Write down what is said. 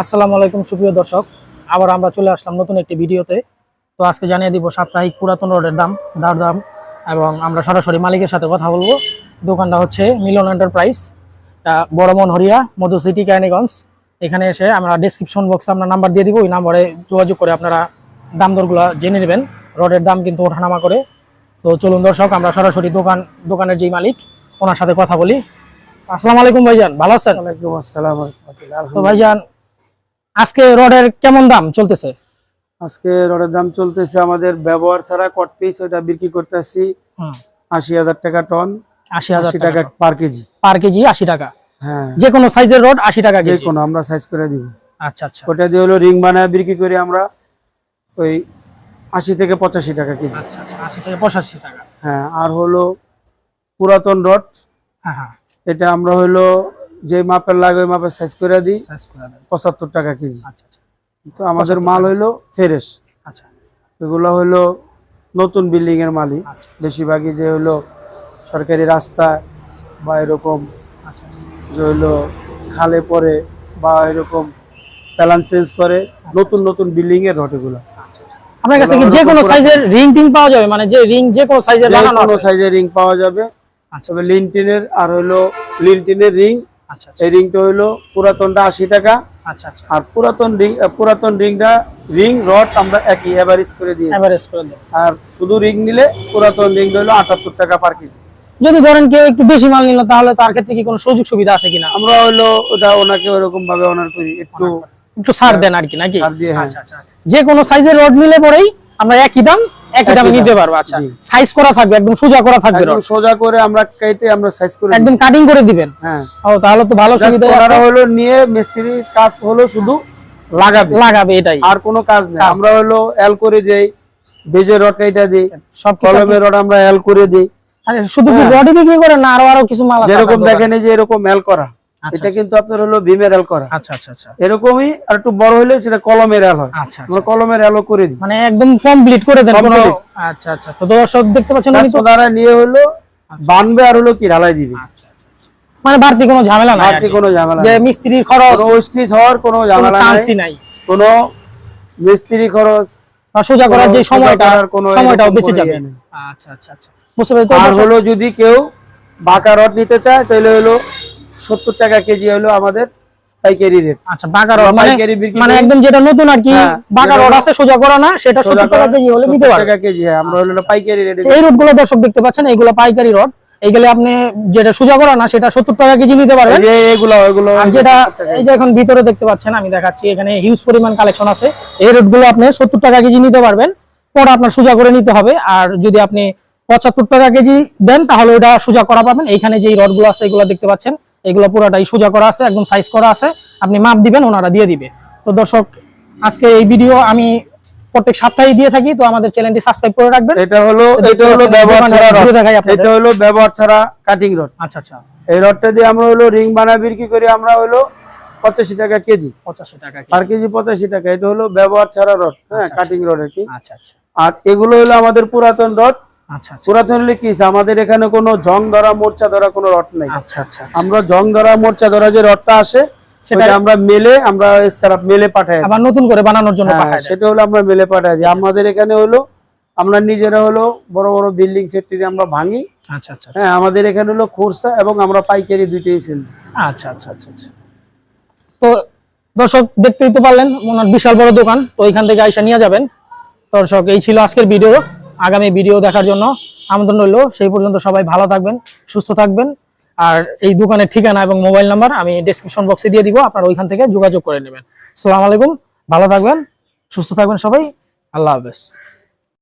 আসসালামু আলাইকুম সুপ্রিয় দর্শক। আবার আমরা চলে আসলাম নতুন একটি ভিডিওতে। তো আজকে জানিয়ে দিব সাপ্তাহিক পুরাতন রোডের দাম দার দাম এবং আমরা সরাসরি মালিকের সাথে কথা বলব। দোকানটা হচ্ছে মিলন এন্টারপ্রাইজ বড় মনহরিয়া মধু সিটি ক্যানিগঞ্জ এখানে এসে আমরা ডিসক্রিপশন বক্সে আমরা নাম্বার দিয়ে দিব ওই নাম্বারে যোগাযোগ করে আপনারা দাম দরগুলো জেনে নেবেন। রডের দাম কিন্তু ওঠানামা করে। তো চলুন দর্শক আমরা সরাসরি দোকান দোকানের যেই মালিক ওনার সাথে কথা বলি। আসসালামু আলাইকুম ভাইজান ভালো আছেন? ওয়ালাইকুম আসসালাম তো ভাইজান আজকে রডের কেমন দাম চলতেছে? আজকে রডের দাম চলতেছে আমাদের ব্যবহার ছাড়া কট পিস ওইটা বিক্রি করতেছি হুম। আশি হাজার টাকা টন আশি হাজার টাকা পার কেজি। পার কেজি আশি টাকা। হ্যাঁ। যে কোনো সাইজের রড আশি টাকা যে কোনো আমরা সাইজ করে দিব। আচ্ছা আচ্ছা। ওটা দিয়ে হলো রিং বানায় বিক্রি করি আমরা ওই আশি থেকে পঁচাশি টাকা কেজি। আচ্ছা আচ্ছা আশি থেকে পঁচাশি টাকা। হ্যাঁ আর হলো পুরাতন রড হ্যাঁ হ্যাঁ। এটা আমরা হলো যে মাপের লাগে ওই মাপের সাইজ করে দিই। পঁচাত্তর টাকা কেজি। আচ্ছা আচ্ছা। তো আমাদের মাল হইল ফ্রেশ। আচ্ছা। এগুলো হইল নতুন বিল্ডিং এর মালিক আচ্ছা বেশিরভাগই যে হলো সরকারি রাস্তা বা এরকম যে হইল খালে পরে বা এরকম প্যালান চেঞ্জ করে নতুন নতুন বিল্ডিং এর আচ্ছা। আপনার কাছে কি যে কোনো সাইজের রিং টিং পাওয়া যাবে? মানে যে রিং যে কোনো সাইজের কোনো রিং পাওয়া যাবে। আচ্ছা লিনটিনের আর হলো লিনটিনের রিং এই রিংটা হলো পুরাতনটা আশি টাকা। আচ্ছা আচ্ছা। আর পুরাতন রিং পুরাতন রিংটা রিং রড আমরা একই এভারেজ করে দিই এভারেজ করে দেন আর শুধু রিং নিলে পুরাতন রিং হলো আটাত্তর টাকা পার কেজি। যদি ধরেন কেউ একটু বেশি মাল নিল তাহলে তার ক্ষেত্রে কি কোনো সুযোগ সুবিধা আছে কিনা? আমরা হইল ওটা ওনাকে ওরকম ভাবে অনার করি একটু একটু ছাড় দেন আর কি নাকি? হ্যাঁ। আচ্ছা আচ্ছা। যে কোনো সাইজের রড নিলে পরেই আমরা একই দাম একই দামে নিতে পারব আচ্ছা। সাইজ করা থাকবে একদম সোজা করা থাকবে একদম সোজা করে আমরা কেটে আমরা সাইজ করে একদম কাটিং করে দিবেন? হ্যাঁ। ও তাহলে তো ভালো সুবিধা ওনারা হলো নিয়ে মিস্ত্রির কাজ হলো শুধু লাগাবে। লাগাবে এটাই। আর কোনো কাজ নেই। আমরা হলো এল করে দেই বেজে রড এটা দিই সব কলমের রড আমরা এল করে দিই। শুধু কি রডই বিক্রি করেন না? আরও আরও কিছু মাল আছে যেরকম দেখেন এই যে এরকম এল করা। এটা কিন্তু আপনার হলো ভীমের এল করা। আচ্ছা আচ্ছা আচ্ছা। এরকমই আর একটু বড় হলে সেটা কলমের এল হয়। আচ্ছা আচ্ছা আমরা কলমের এলও করে দিই। মানে একদম কমপ্লিট করে দেন আচ্ছা আচ্ছা। তো দর্শক দেখতে পাচ্ছেন উনি তো ওনারা নিয়ে হলো বানবে আর হলো কি ঢালাই দিবে। আচ্ছা আচ্ছা আচ্ছা। মানে বাড়তি কোনো ঝামেলা নাই বাড়তি কোনো ঝামেলা যে। মিস্ত্রির খরচ ওস্টিজ হওয়ার কোনো ঝামেলা নাই। চান্সই নাই। কোনো মিস্ত্রি খরচ বা সোজা করার যে সময়টা কোনো সময়টাও বেঁচে যাবে। ইয়ে আচ্ছা আচ্ছা আচ্ছা। বুঝতে পেরেছি। আর হলো যদি কেউ বাঁকা রড নিতে চায় তাহলে হলো সত্তর টাকা কেজি হলো আমাদের পাইকারি রেট আচ্ছা মানে পাইকারি মানে একদম যেটা নতুন আর কি হ্যাঁ, রড হলো- আছে সোজা করা না সেটা সত্তর টাকা কেজি হলে নিতে পারবে। টাকা কেজি হ্যাঁ আমরা হলো পাইকারি রেটে আচ্ছা, এই রডগুলো দর্শক দেখতে পাচ্ছেন এইগুলো পাইকারি রড। এইগুলো আপনি যেটা সোজা করা না সেটা সত্তর টাকা কেজি নিতে পারবেন। এগুলো আর যেটা এই যে এখন ভিতরে দেখতে পাচ্ছেন আমি দেখাচ্ছি এখানে হিউজ পরিমাণ কালেকশন আছে। এই রেটগুলো আপনি সত্তর টাকা কেজি নিতে পারবেন। পরে আপনার সোজা করে নিতে হবে। আর যদি আপনি পঁচাত্তর টাকা কেজি দেন তাহলে ওটা সোজা করা পাবেন। এইখানে যে রডগুলো আছে এগুলো দেখতে পাচ্ছেন। এগুলো পুরোটাই সোজা করা আছে একদম সাইজ করা আছে। আপনি মাপ দিবেন ওনারা দিয়ে দিবে। তো দর্শক আজকে এই ভিডিও আমি প্রত্যেক সপ্তাহে দিয়ে থাকি তো আমাদের চ্যানেলটি সাবস্ক্রাইব করে রাখবেন। এটা হলো এটা হলো ব্যবহার ছাড়া রড। এটা হলো ব্যবহার ছাড়া কাটিং রড আচ্ছা আচ্ছা। এই রডটা দিয়ে আমরা হলো রিং বানা বিক্রি করি আমরা হলো পঁচাশি টাকা কেজি। পঁচাশি টাকা কেজি। পার কেজি পঁচাশি টাকা। এটা হলো ব্যবহার ছাড়া রড হ্যাঁ কাটিং রড আর কি। আচ্ছা আচ্ছা। আর এগুলো হলো আমাদের পুরাতন রড আচ্ছা আচ্ছা। পুরাতন হলে কি আমাদের এখানে কোনো জং ধরা মোর্চা ধরা কোনো নাই। আচ্ছা আচ্ছা আমরা জং ধরা মোর্চা ধরা যে আসে সেটা আমরা মেলে আমরা মেলে পাঠাই। আবার নতুন করে বানানোর জন্য হ্যাঁ। সেটা হলো আমরা মেলে পাঠাই। দিই আমাদের এখানে হলো আমরা নিজেরা হলো বড় বড় বিল্ডিং ফ্যাক্টরি আমরা ভাঙি। আচ্ছা আচ্ছা আচ্ছা। হ্যাঁ আমাদের এখানে হলো খোরসা এবং আমরা পাইকারি দুইটাই সেল আচ্ছা আচ্ছা আচ্ছা আচ্ছা। তো দর্শক দেখতেই তো পারলেন ওনার বিশাল বড় দোকান। তো এখান থেকে আইসা নিয়ে যাবেন। দর্শক এই ছিল আজকের ভিডিও। আগামী ভিডিও দেখার জন্য আমন্ত্রণ রইল। সেই পর্যন্ত সবাই ভালো থাকবেন, সুস্থ থাকবেন। আর এই দোকানের ঠিকানা এবং মোবাইল নাম্বার আমি ডিসক্রিপশন বক্সে দিয়ে দিব, আপনারা ওইখান থেকে যোগাযোগ করে নেবেন। সালাম আলাইকুম, ভালো থাকবেন, সুস্থ থাকবেন সবাই, আল্লাহ হাফেজ।